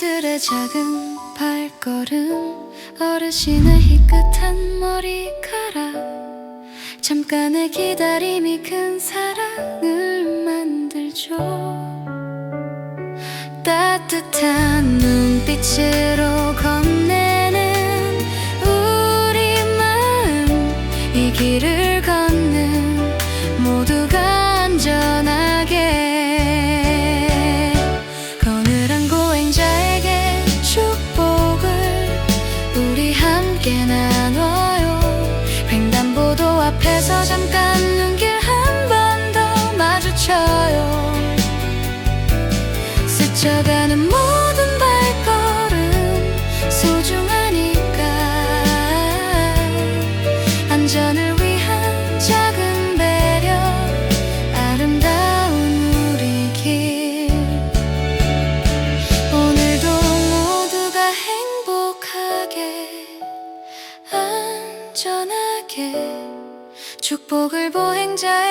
아이들의 작은 발걸음 어르신의 희끗한 머리카락 잠깐의 기다림이 큰 사랑을 만들죠. 따뜻한 눈빛으로 건네는 우리 마음 이 길을 걷는 모두가 앞에서 잠깐 눈길 한 번 더 마주쳐요. 스쳐가는 모든 발걸음 소중하니까. 안전을 위한 작은 배려 아름다운 우리 길. 오늘도 모두가 행복하게 안전하게 축복을 보행자에